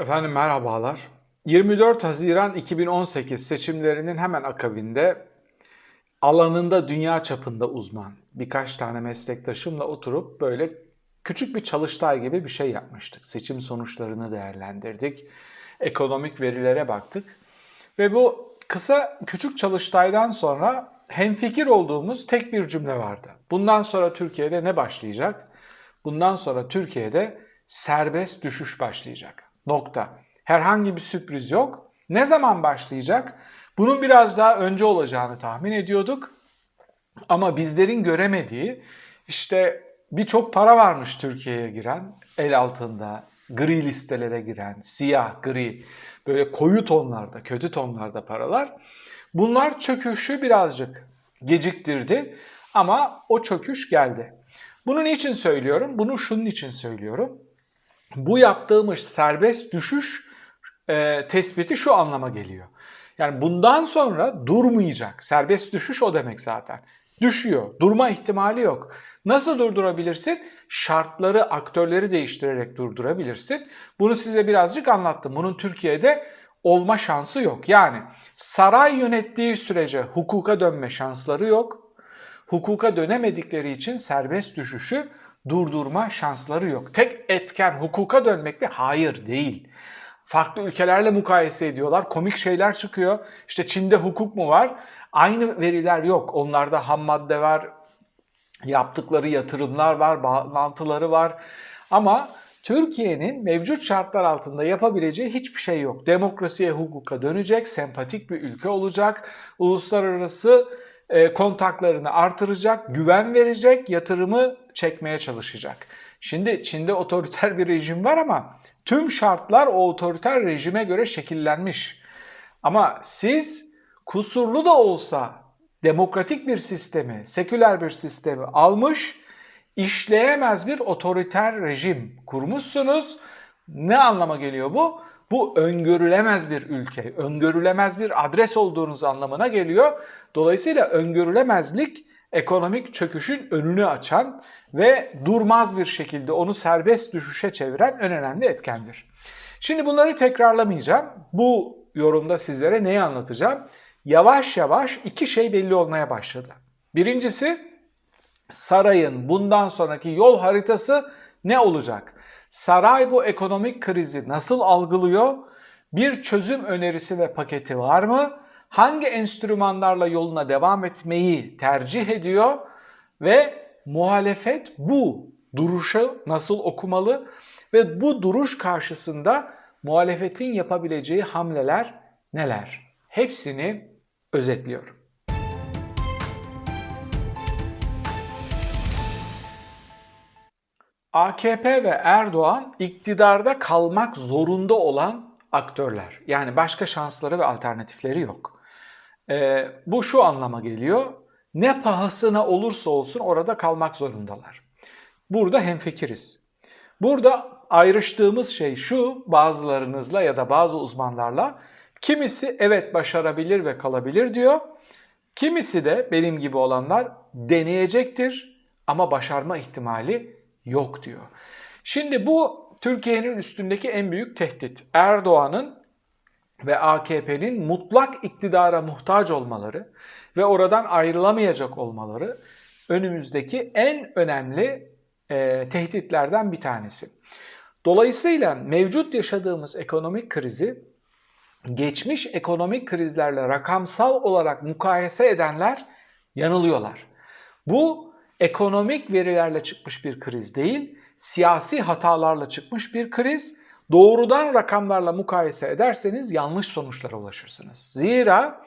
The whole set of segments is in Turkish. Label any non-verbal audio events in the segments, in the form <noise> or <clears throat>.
Efendim merhabalar. 24 Haziran 2018 seçimlerinin hemen akabinde alanında dünya çapında uzman birkaç tane meslektaşımla oturup böyle küçük bir çalıştay gibi bir şey yapmıştık. Seçim sonuçlarını değerlendirdik. Ekonomik verilere baktık. Ve bu kısa küçük çalıştaydan sonra hemfikir olduğumuz tek bir cümle vardı. Bundan sonra Türkiye'de ne başlayacak? Bundan sonra Türkiye'de serbest düşüş başlayacak. Nokta. Herhangi bir sürpriz yok. Ne zaman başlayacak? Bunun biraz daha önce olacağını tahmin ediyorduk. Ama bizlerin göremediği işte birçok para varmış Türkiye'ye giren, el altında, gri listelere giren, siyah, gri, böyle koyu tonlarda, kötü tonlarda paralar. Bunlar çöküşü birazcık geciktirdi ama o çöküş geldi. Bunu niçin söylüyorum? Bunu şunun için söylüyorum. Bu yaptığımız serbest düşüş e, tespiti şu anlama geliyor. Yani bundan sonra durmayacak. Serbest düşüş o demek zaten. Düşüyor. Durma ihtimali yok. Nasıl durdurabilirsin? Şartları, aktörleri değiştirerek durdurabilirsin. Bunu size birazcık anlattım. Bunun Türkiye'de olma şansı yok. Yani saray yönettiği sürece hukuka dönme şansları yok. Hukuka dönemedikleri için serbest düşüşü durdurma şansları yok. Tek etken hukuka dönmek mi? Hayır değil. Farklı ülkelerle mukayese ediyorlar. Komik şeyler çıkıyor. İşte Çin'de hukuk mu var? Aynı veriler yok. Onlarda ham madde var, yaptıkları yatırımlar var, bağlantıları var. Ama Türkiye'nin mevcut şartlar altında yapabileceği hiçbir şey yok. Demokrasiye, hukuka dönecek, sempatik bir ülke olacak. Uluslararası e, kontaklarını artıracak, güven verecek, yatırımı çekmeye çalışacak. Şimdi Çin'de otoriter bir rejim var ama tüm şartlar o otoriter rejime göre şekillenmiş. Ama siz kusurlu da olsa demokratik bir sistemi, seküler bir sistemi almış, işleyemez bir otoriter rejim kurmuşsunuz. Ne anlama geliyor bu? Bu öngörülemez bir ülke, öngörülemez bir adres olduğunuz anlamına geliyor. Dolayısıyla öngörülemezlik ekonomik çöküşün önünü açan ve durmaz bir şekilde onu serbest düşüşe çeviren en önemli etkendir. Şimdi bunları tekrarlamayacağım. Bu yorumda sizlere neyi anlatacağım? Yavaş yavaş iki şey belli olmaya başladı. Birincisi sarayın bundan sonraki yol haritası ne olacak? Saray bu ekonomik krizi nasıl algılıyor? Bir çözüm önerisi ve paketi var mı? Hangi enstrümanlarla yoluna devam etmeyi tercih ediyor? Ve muhalefet bu duruşu nasıl okumalı? Ve bu duruş karşısında muhalefetin yapabileceği hamleler neler? Hepsini özetliyorum. AKP ve Erdoğan iktidarda kalmak zorunda olan aktörler. Yani başka şansları ve alternatifleri yok. Ee, bu şu anlama geliyor. Ne pahasına olursa olsun orada kalmak zorundalar. Burada hemfikiriz. Burada ayrıştığımız şey şu bazılarınızla ya da bazı uzmanlarla kimisi evet başarabilir ve kalabilir diyor. Kimisi de benim gibi olanlar deneyecektir ama başarma ihtimali yok diyor. Şimdi bu Türkiye'nin üstündeki en büyük tehdit. Erdoğan'ın ve AKP'nin mutlak iktidara muhtaç olmaları ve oradan ayrılamayacak olmaları önümüzdeki en önemli e, tehditlerden bir tanesi. Dolayısıyla mevcut yaşadığımız ekonomik krizi geçmiş ekonomik krizlerle rakamsal olarak mukayese edenler yanılıyorlar. Bu ekonomik verilerle çıkmış bir kriz değil, siyasi hatalarla çıkmış bir kriz. Doğrudan rakamlarla mukayese ederseniz yanlış sonuçlara ulaşırsınız. Zira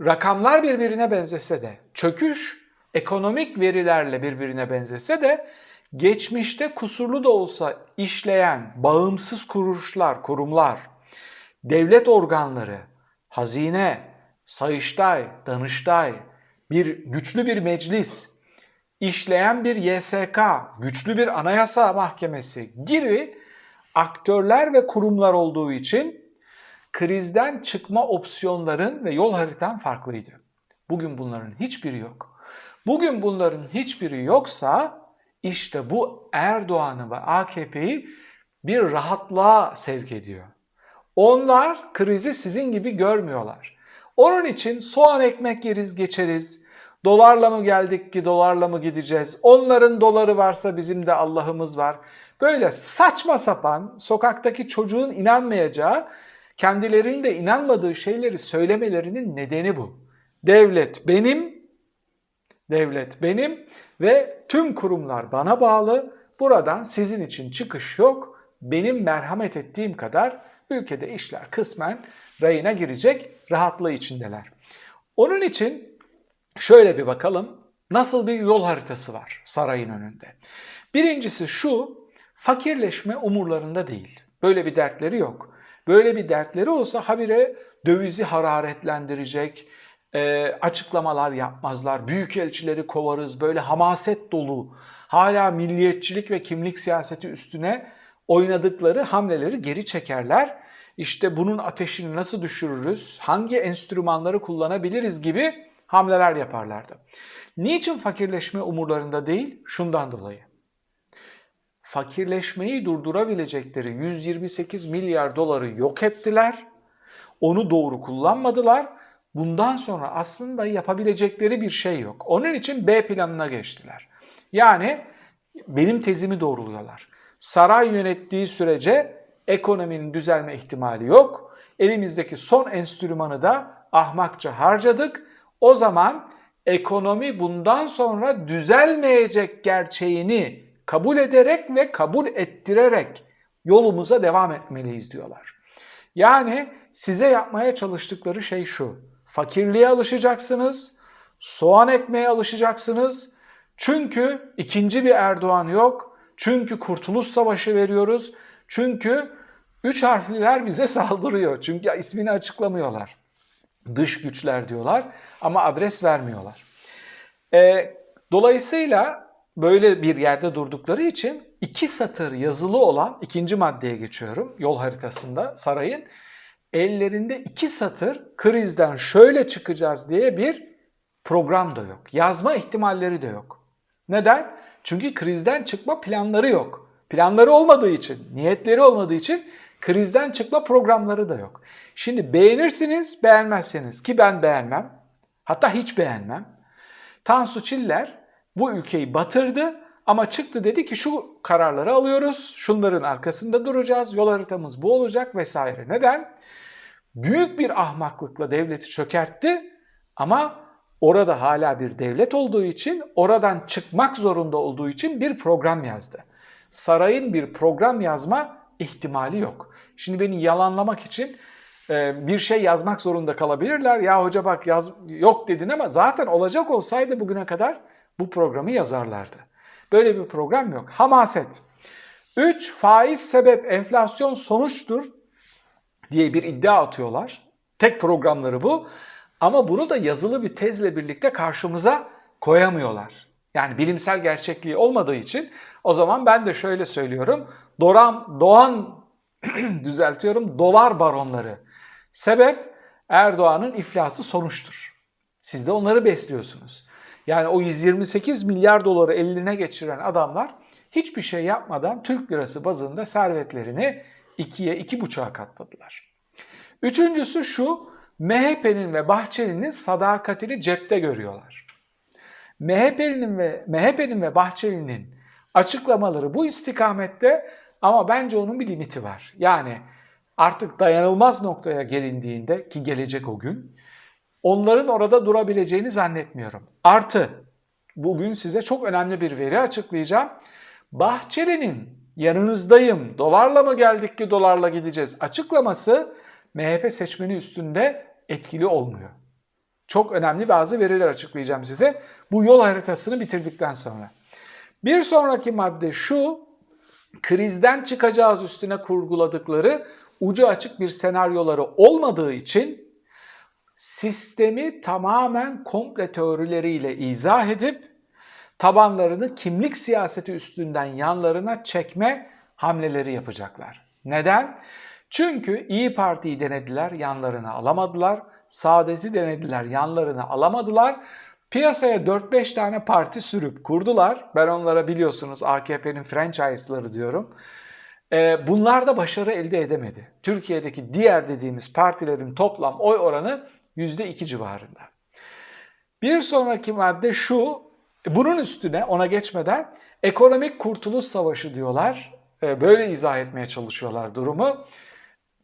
rakamlar birbirine benzese de, çöküş ekonomik verilerle birbirine benzese de geçmişte kusurlu da olsa işleyen bağımsız kuruluşlar, kurumlar, devlet organları, hazine, sayıştay, danıştay, bir güçlü bir meclis, işleyen bir YSK, güçlü bir anayasa mahkemesi gibi aktörler ve kurumlar olduğu için krizden çıkma opsiyonların ve yol haritan farklıydı. Bugün bunların hiçbiri yok. Bugün bunların hiçbiri yoksa işte bu Erdoğan'ı ve AKP'yi bir rahatlığa sevk ediyor. Onlar krizi sizin gibi görmüyorlar. Onun için soğan ekmek yeriz geçeriz. Dolarla mı geldik ki dolarla mı gideceğiz? Onların doları varsa bizim de Allah'ımız var. Böyle saçma sapan sokaktaki çocuğun inanmayacağı, kendilerinin de inanmadığı şeyleri söylemelerinin nedeni bu. Devlet benim, devlet benim ve tüm kurumlar bana bağlı. Buradan sizin için çıkış yok. Benim merhamet ettiğim kadar ülkede işler kısmen rayına girecek rahatlığı içindeler. Onun için şöyle bir bakalım nasıl bir yol haritası var sarayın önünde. Birincisi şu, fakirleşme umurlarında değil. Böyle bir dertleri yok. Böyle bir dertleri olsa habire dövizi hararetlendirecek, e, açıklamalar yapmazlar. Büyükelçileri kovarız. Böyle hamaset dolu, hala milliyetçilik ve kimlik siyaseti üstüne oynadıkları hamleleri geri çekerler. İşte bunun ateşini nasıl düşürürüz, hangi enstrümanları kullanabiliriz gibi hamleler yaparlardı. Niçin fakirleşme umurlarında değil? Şundan dolayı. Fakirleşmeyi durdurabilecekleri 128 milyar doları yok ettiler. Onu doğru kullanmadılar. Bundan sonra aslında yapabilecekleri bir şey yok. Onun için B planına geçtiler. Yani benim tezimi doğruluyorlar. Saray yönettiği sürece ekonominin düzelme ihtimali yok. Elimizdeki son enstrümanı da ahmakça harcadık. O zaman ekonomi bundan sonra düzelmeyecek gerçeğini kabul ederek ve kabul ettirerek yolumuza devam etmeliyiz diyorlar. Yani size yapmaya çalıştıkları şey şu. Fakirliğe alışacaksınız, soğan ekmeğe alışacaksınız. Çünkü ikinci bir Erdoğan yok. Çünkü Kurtuluş Savaşı veriyoruz. Çünkü üç harfliler bize <laughs> saldırıyor. Çünkü ismini açıklamıyorlar. Dış güçler diyorlar ama adres vermiyorlar. E, dolayısıyla böyle bir yerde durdukları için iki satır yazılı olan ikinci maddeye geçiyorum yol haritasında sarayın. Ellerinde iki satır krizden şöyle çıkacağız diye bir program da yok. Yazma ihtimalleri de yok. Neden? Çünkü krizden çıkma planları yok. Planları olmadığı için, niyetleri olmadığı için krizden çıkma programları da yok. Şimdi beğenirsiniz, beğenmezseniz ki ben beğenmem. Hatta hiç beğenmem. Tansu Çiller bu ülkeyi batırdı ama çıktı dedi ki şu kararları alıyoruz, şunların arkasında duracağız, yol haritamız bu olacak vesaire. Neden? Büyük bir ahmaklıkla devleti çökertti ama orada hala bir devlet olduğu için, oradan çıkmak zorunda olduğu için bir program yazdı. Sarayın bir program yazma ihtimali yok. Şimdi beni yalanlamak için e, bir şey yazmak zorunda kalabilirler. Ya hoca bak yaz, yok dedin ama zaten olacak olsaydı bugüne kadar bu programı yazarlardı. Böyle bir program yok. Hamaset. 3. Faiz sebep enflasyon sonuçtur diye bir iddia atıyorlar. Tek programları bu. Ama bunu da yazılı bir tezle birlikte karşımıza koyamıyorlar. Yani bilimsel gerçekliği olmadığı için o zaman ben de şöyle söylüyorum. Doğan, doğan <clears throat> düzeltiyorum dolar baronları. Sebep Erdoğan'ın iflası sonuçtur. Siz de onları besliyorsunuz. Yani o 128 milyar doları eline geçiren adamlar hiçbir şey yapmadan Türk lirası bazında servetlerini ikiye, iki buçuğa katladılar. Üçüncüsü şu, MHP'nin ve Bahçeli'nin sadakatini cepte görüyorlar. MHP'nin ve MHP'nin ve Bahçeli'nin açıklamaları bu istikamette ama bence onun bir limiti var. Yani artık dayanılmaz noktaya gelindiğinde ki gelecek o gün onların orada durabileceğini zannetmiyorum. Artı bugün size çok önemli bir veri açıklayacağım. Bahçeli'nin yanınızdayım, dolarla mı geldik ki dolarla gideceğiz açıklaması MHP seçmeni üstünde etkili olmuyor. Çok önemli bazı veriler açıklayacağım size bu yol haritasını bitirdikten sonra. Bir sonraki madde şu, krizden çıkacağız üstüne kurguladıkları ucu açık bir senaryoları olmadığı için sistemi tamamen komple teorileriyle izah edip tabanlarını kimlik siyaseti üstünden yanlarına çekme hamleleri yapacaklar. Neden? Çünkü İyi Parti'yi denediler, yanlarına alamadılar. Saadet'i denediler, yanlarına alamadılar. Piyasaya 4-5 tane parti sürüp kurdular. Ben onlara biliyorsunuz AKP'nin franchise'ları diyorum. E, bunlar da başarı elde edemedi. Türkiye'deki diğer dediğimiz partilerin toplam oy oranı %2 civarında. Bir sonraki madde şu, bunun üstüne ona geçmeden ekonomik kurtuluş savaşı diyorlar. E, Böyle izah etmeye çalışıyorlar durumu.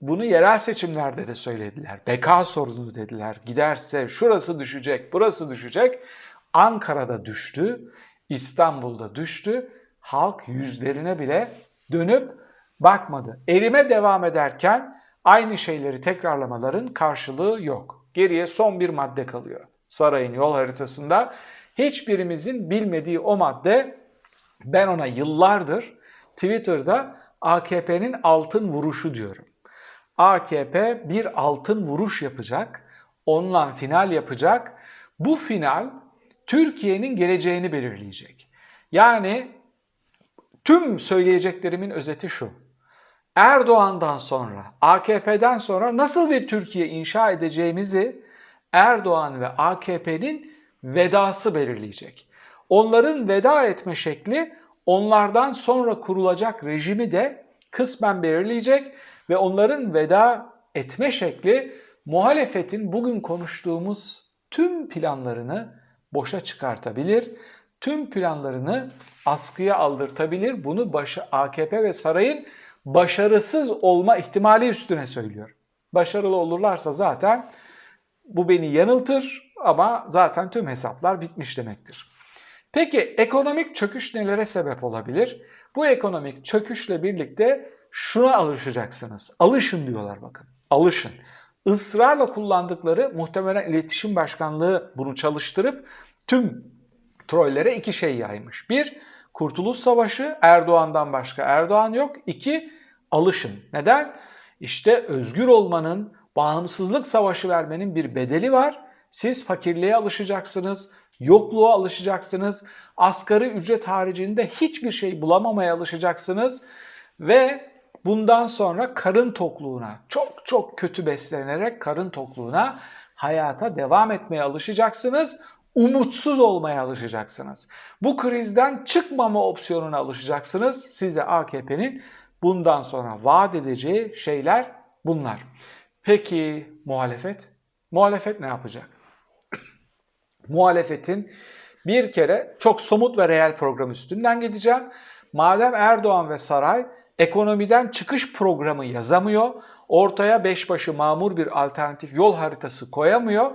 Bunu yerel seçimlerde de söylediler. Beka sorunu dediler. Giderse şurası düşecek, burası düşecek. Ankara'da düştü, İstanbul'da düştü. Halk yüzlerine bile dönüp bakmadı. Erime devam ederken aynı şeyleri tekrarlamaların karşılığı yok. Geriye son bir madde kalıyor. Sarayın yol haritasında hiçbirimizin bilmediği o madde ben ona yıllardır Twitter'da AKP'nin altın vuruşu diyorum. AKP bir altın vuruş yapacak. Onunla final yapacak. Bu final Türkiye'nin geleceğini belirleyecek. Yani tüm söyleyeceklerimin özeti şu. Erdoğan'dan sonra, AKP'den sonra nasıl bir Türkiye inşa edeceğimizi Erdoğan ve AKP'nin vedası belirleyecek. Onların veda etme şekli onlardan sonra kurulacak rejimi de kısmen belirleyecek ve onların veda etme şekli muhalefetin bugün konuştuğumuz tüm planlarını boşa çıkartabilir. Tüm planlarını askıya aldırtabilir. Bunu başı, AKP ve sarayın başarısız olma ihtimali üstüne söylüyor. Başarılı olurlarsa zaten bu beni yanıltır ama zaten tüm hesaplar bitmiş demektir. Peki ekonomik çöküş nelere sebep olabilir? Bu ekonomik çöküşle birlikte şuna alışacaksınız. Alışın diyorlar bakın. Alışın. Israrla kullandıkları muhtemelen iletişim başkanlığı bunu çalıştırıp tüm trollere iki şey yaymış. Bir, Kurtuluş Savaşı Erdoğan'dan başka Erdoğan yok. İki, alışın. Neden? İşte özgür olmanın, bağımsızlık savaşı vermenin bir bedeli var. Siz fakirliğe alışacaksınız, yokluğa alışacaksınız, asgari ücret haricinde hiçbir şey bulamamaya alışacaksınız ve bundan sonra karın tokluğuna, çok çok kötü beslenerek karın tokluğuna hayata devam etmeye alışacaksınız. Umutsuz olmaya alışacaksınız. Bu krizden çıkmama opsiyonuna alışacaksınız. Size AKP'nin bundan sonra vaat edeceği şeyler bunlar. Peki muhalefet? Muhalefet ne yapacak? Muhalefetin bir kere çok somut ve reel program üstünden gideceğim. Madem Erdoğan ve saray ekonomiden çıkış programı yazamıyor, ortaya beşbaşı mamur bir alternatif yol haritası koyamıyor,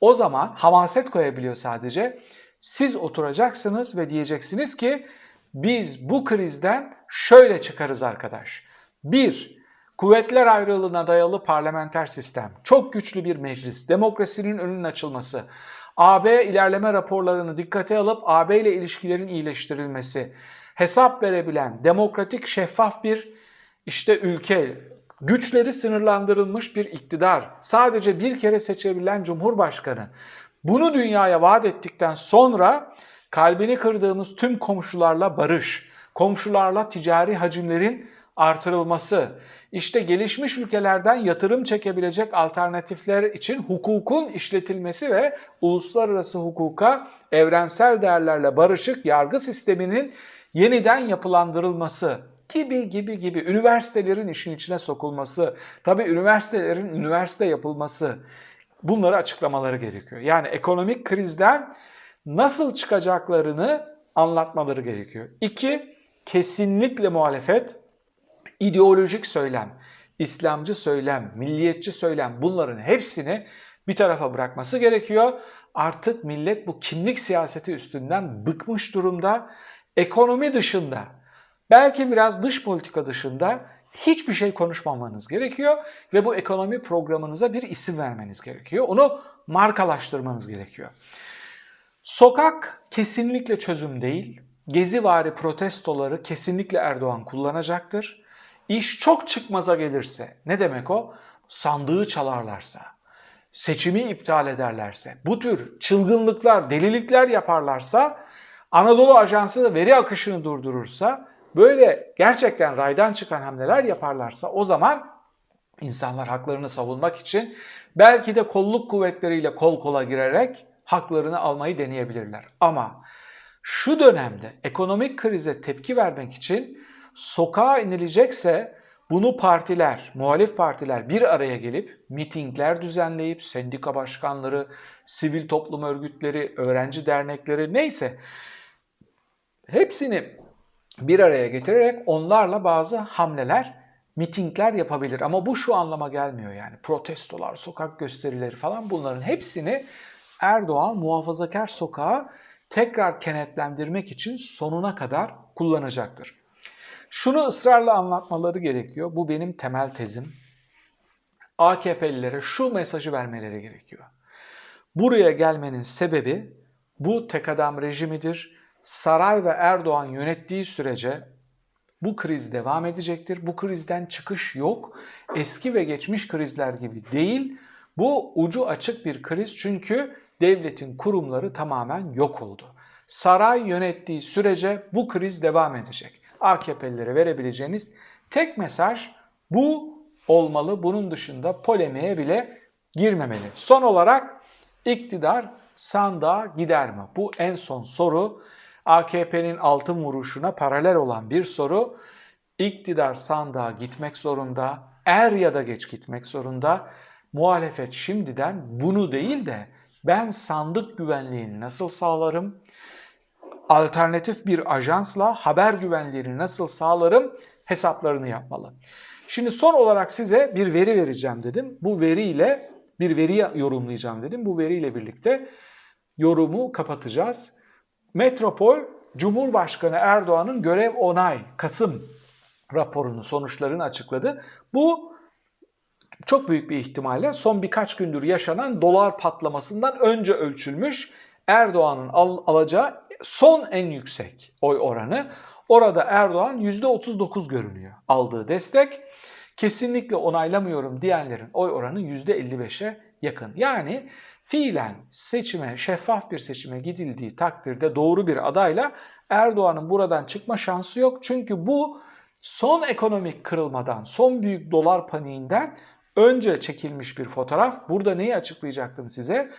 o zaman hamaset koyabiliyor sadece. Siz oturacaksınız ve diyeceksiniz ki biz bu krizden şöyle çıkarız arkadaş. Bir, kuvvetler ayrılığına dayalı parlamenter sistem, çok güçlü bir meclis, demokrasinin önünün açılması, AB ilerleme raporlarını dikkate alıp AB ile ilişkilerin iyileştirilmesi, hesap verebilen, demokratik, şeffaf bir işte ülke, güçleri sınırlandırılmış bir iktidar, sadece bir kere seçebilen cumhurbaşkanı. Bunu dünyaya vaat ettikten sonra kalbini kırdığımız tüm komşularla barış, komşularla ticari hacimlerin artırılması, işte gelişmiş ülkelerden yatırım çekebilecek alternatifler için hukukun işletilmesi ve uluslararası hukuka evrensel değerlerle barışık yargı sisteminin yeniden yapılandırılması gibi gibi gibi üniversitelerin işin içine sokulması, tabii üniversitelerin üniversite yapılması bunları açıklamaları gerekiyor. Yani ekonomik krizden nasıl çıkacaklarını anlatmaları gerekiyor. İki, kesinlikle muhalefet ideolojik söylem, İslamcı söylem, milliyetçi söylem bunların hepsini bir tarafa bırakması gerekiyor. Artık millet bu kimlik siyaseti üstünden bıkmış durumda. Ekonomi dışında, belki biraz dış politika dışında hiçbir şey konuşmamanız gerekiyor ve bu ekonomi programınıza bir isim vermeniz gerekiyor. Onu markalaştırmanız gerekiyor. Sokak kesinlikle çözüm değil. Gezivari protestoları kesinlikle Erdoğan kullanacaktır. İş çok çıkmaza gelirse, ne demek o? Sandığı çalarlarsa, seçimi iptal ederlerse, bu tür çılgınlıklar, delilikler yaparlarsa, Anadolu Ajansı da veri akışını durdurursa, böyle gerçekten raydan çıkan hamleler yaparlarsa o zaman insanlar haklarını savunmak için belki de kolluk kuvvetleriyle kol kola girerek haklarını almayı deneyebilirler. Ama şu dönemde ekonomik krize tepki vermek için sokağa inilecekse bunu partiler, muhalif partiler bir araya gelip mitingler düzenleyip sendika başkanları, sivil toplum örgütleri, öğrenci dernekleri neyse hepsini bir araya getirerek onlarla bazı hamleler, mitingler yapabilir. Ama bu şu anlama gelmiyor yani. Protestolar, sokak gösterileri falan bunların hepsini Erdoğan muhafazakar sokağa tekrar kenetlendirmek için sonuna kadar kullanacaktır. Şunu ısrarla anlatmaları gerekiyor. Bu benim temel tezim. AKP'lilere şu mesajı vermeleri gerekiyor. Buraya gelmenin sebebi bu tek adam rejimidir. Saray ve Erdoğan yönettiği sürece bu kriz devam edecektir. Bu krizden çıkış yok. Eski ve geçmiş krizler gibi değil. Bu ucu açık bir kriz çünkü devletin kurumları tamamen yok oldu. Saray yönettiği sürece bu kriz devam edecek. AKP'lilere verebileceğiniz tek mesaj bu olmalı. Bunun dışında polemiğe bile girmemeli. Son olarak iktidar sandığa gider mi? Bu en son soru. AKP'nin altın vuruşuna paralel olan bir soru. İktidar sandığa gitmek zorunda, er ya da geç gitmek zorunda. Muhalefet şimdiden bunu değil de ben sandık güvenliğini nasıl sağlarım? Alternatif bir ajansla haber güvenliğini nasıl sağlarım? Hesaplarını yapmalı. Şimdi son olarak size bir veri vereceğim dedim. Bu veriyle bir veri yorumlayacağım dedim. Bu veriyle birlikte yorumu kapatacağız. Metropol Cumhurbaşkanı Erdoğan'ın görev onay Kasım raporunun sonuçlarını açıkladı. Bu çok büyük bir ihtimalle son birkaç gündür yaşanan dolar patlamasından önce ölçülmüş Erdoğan'ın al- alacağı son en yüksek oy oranı. Orada Erdoğan %39 görünüyor aldığı destek. Kesinlikle onaylamıyorum diyenlerin oy oranı %55'e yakın. Yani fiilen seçime, şeffaf bir seçime gidildiği takdirde doğru bir adayla Erdoğan'ın buradan çıkma şansı yok. Çünkü bu son ekonomik kırılmadan, son büyük dolar paniğinden önce çekilmiş bir fotoğraf. Burada neyi açıklayacaktım size?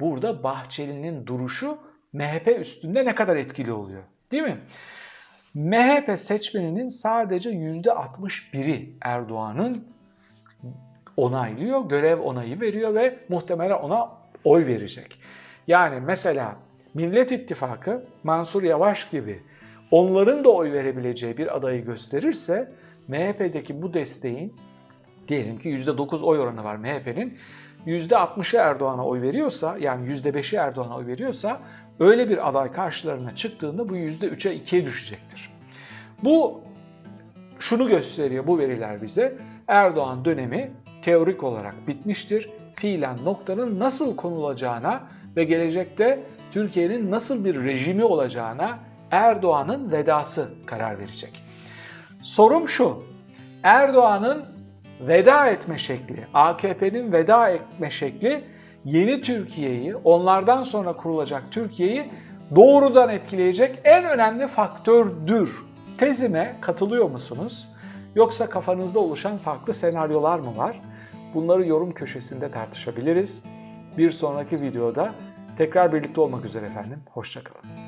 Burada Bahçeli'nin duruşu MHP üstünde ne kadar etkili oluyor. Değil mi? MHP seçmeninin sadece %61'i Erdoğan'ın onaylıyor, görev onayı veriyor ve muhtemelen ona oy verecek. Yani mesela Millet İttifakı Mansur Yavaş gibi onların da oy verebileceği bir adayı gösterirse MHP'deki bu desteğin diyelim ki %9 oy oranı var MHP'nin %60'ı Erdoğan'a oy veriyorsa yani %5'i Erdoğan'a oy veriyorsa öyle bir aday karşılarına çıktığında bu %3'e 2'ye düşecektir. Bu şunu gösteriyor bu veriler bize. Erdoğan dönemi teorik olarak bitmiştir. Fiilen noktanın nasıl konulacağına ve gelecekte Türkiye'nin nasıl bir rejimi olacağına Erdoğan'ın vedası karar verecek. Sorum şu. Erdoğan'ın veda etme şekli, AKP'nin veda etme şekli yeni Türkiye'yi, onlardan sonra kurulacak Türkiye'yi doğrudan etkileyecek en önemli faktördür. Tezime katılıyor musunuz? Yoksa kafanızda oluşan farklı senaryolar mı var? Bunları yorum köşesinde tartışabiliriz. Bir sonraki videoda tekrar birlikte olmak üzere efendim. Hoşçakalın.